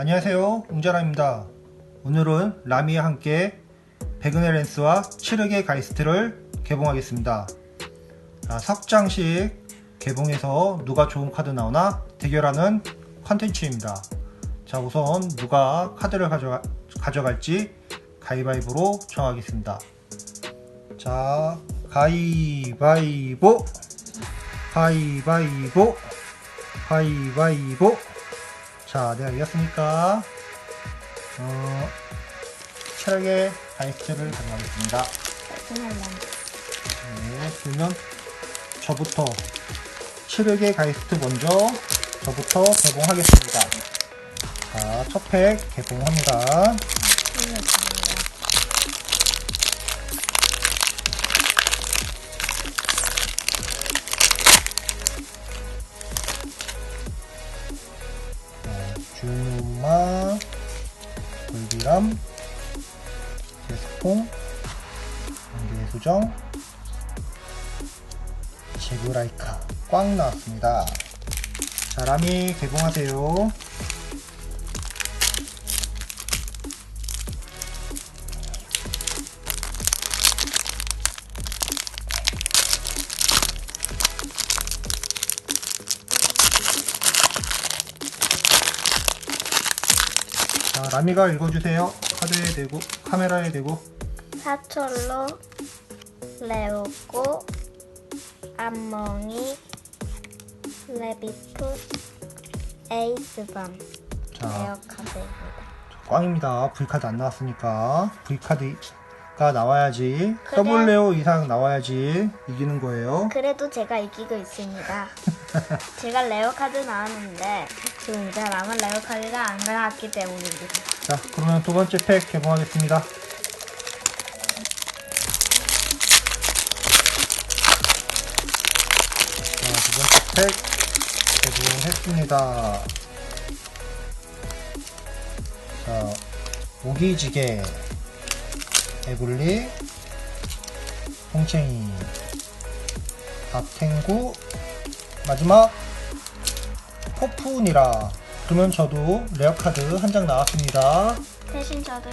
안녕하세요. 웅자라입니다. 오늘은 라미와 함께 백은혜 랜스와 칠흑의 가이스트를 개봉하겠습니다. 자, 석장식 개봉해서 누가 좋은 카드 나오나 대결하는 컨텐츠입니다. 자 우선 누가 카드를 가져가, 가져갈지 가위바위보로 정하겠습니다. 자 가위바위보. 가위바위보. 가위바위보 자 내가 이겼으니까? 어, 철의 가이스트를 가져가겠습니다. 네, 그러면 저부터 칠흑의 가이스트 먼저 저부터 개봉하겠습니다. 자 첫 팩 개봉합니다 불비람 제스퐁 안개수정 제브라이카 꽉 나왔습니다. 자 라미 개봉하세요 자 라미가 읽어주세요 카드에 대고 카메라에 대고 사철로 레오고 암몽이 레비투스 에이스밤 자 에어카드입니다. 꽝입니다. V카드 안 나왔으니까 V카드가 나와야지 그래. 더블레오 이상 나와야지 이기는 거예요. 그래도 제가 이기고 있습니다. 제가 레오카드 나왔는데 지금 이제 남은 레오카드가 안 나왔기 때문입니다. 자 그러면 두 번째 팩 개봉하겠습니다. 자두 번째 팩 개봉했습니다. 자 오기지게 에굴리 홍챙이 박탱구 마지막 포푼이라 그러면 저도 레어 카드 한 장 나왔습니다. 대신 저도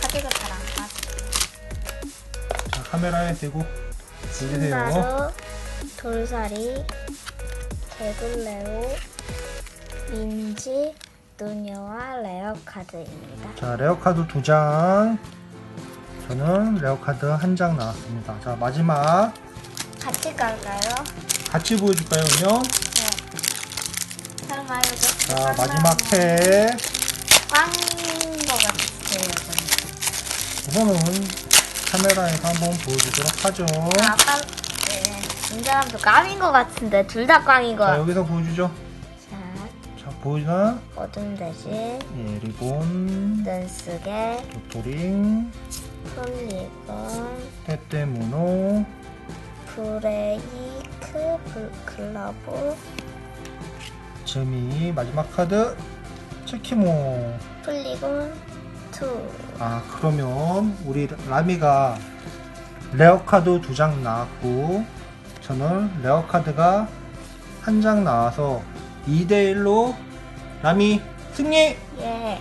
카드가 잘안 빠져. 자, 카메라에 대고 보여주세요. 신바루, 돌사리, 개굴레오, 민지, 누녀와 레어 카드입니다. 자, 레어 카드 두 장. 저는 레어 카드 한 장 나왔습니다. 자, 마지막 같이 갈까요? 같이 보여줄까요, 그러면? 네. 설마 이거 자, 마지막 팩. 꽝인 것 같아요. 저는. 우선은 카메라에서 한번 보여주도록 하죠. 아까 네, 이 사람도 꽝인 것 같은데 둘 다 꽝인 것 자, 같아. 여기서 보여주죠. 자, 자, 보이나? 어둠 대신 예, 리본, 눈쓰게, 도토링, 폴리곤, 때때모노, 브레이크, 불- 글러브, 재미, 마지막 카드, 체키모. 폴리곤 2. 아 그러면 우리 라미가 레어 카드 두 장 나왔고 저는 레어 카드가 한 장 나와서 2대1로 라미 승리! 예.